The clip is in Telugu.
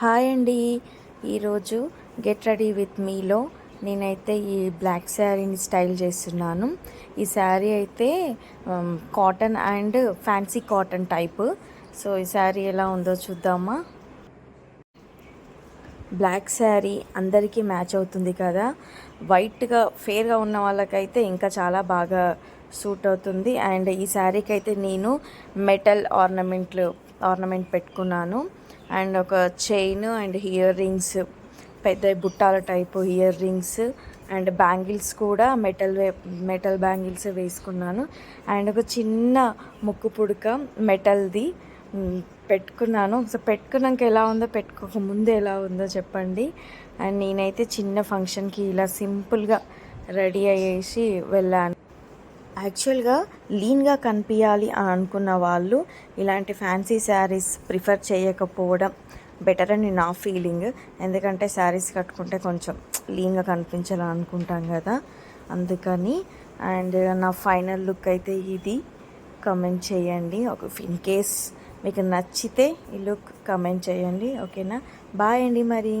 హాయ్ అండి. ఈరోజు గెట్ రెడీ విత్ మీలో నేనైతే ఈ బ్లాక్ శారీని స్టైల్ చేస్తున్నాను. ఈ శారీ అయితే cotton and fancy cotton type. So ఈ శారీ ఎలా ఉందో చూద్దామా? బ్లాక్ శారీ అందరికీ మ్యాచ్ అవుతుంది కదా. వైట్గా ఫేర్గా ఉన్న వాళ్ళకైతే ఇంకా చాలా బాగా సూట్ అవుతుంది. అండ్ ఈ శారీకి అయితే నేను మెటల్ ఆర్నమెంట్లు ఆర్నమెంట్ పెట్టుకున్నాను. అండ్ ఒక చైన్ అండ్ ఇయర్ రింగ్స్ పెద్ద బుట్టాల type ear rings and bangles కూడా మెటల్ మెటల్ బ్యాంగిల్స్ వేసుకున్నాను. అండ్ ఒక చిన్న ముక్కు పుడక మెటల్ది పెట్టుకున్నాను. సో పెట్టుకున్నాక ఎలా ఉందో పెట్టుకోక ముందు ఎలా ఉందో చెప్పండి. అండ్ నేనైతే చిన్న ఫంక్షన్కి ఇలా సింపుల్గా రెడీ అయ్యేసి వెళ్ళాను. యాక్చువల్గా లీన్గా కనిపించాలి అని అనుకున్న వాళ్ళు ఇలాంటి ఫ్యాన్సీ శారీస్ ప్రిఫర్ చేయకపోవడం బెటర్ అని నా ఫీలింగ్. ఎందుకంటే శారీస్ కట్టుకుంటే కొంచెం లీన్గా కనిపించాలని అనుకుంటాం కదా అందుకని. అండ్ నా ఫైనల్ లుక్ అయితే ఇది. కమెంట్ చేయండి. ఒక ఇన్ కేస్ మీకు నచ్చితే ఈ లుక్ కమెంట్ చేయండి. ఓకేనా? బాయ్ అండి మరి.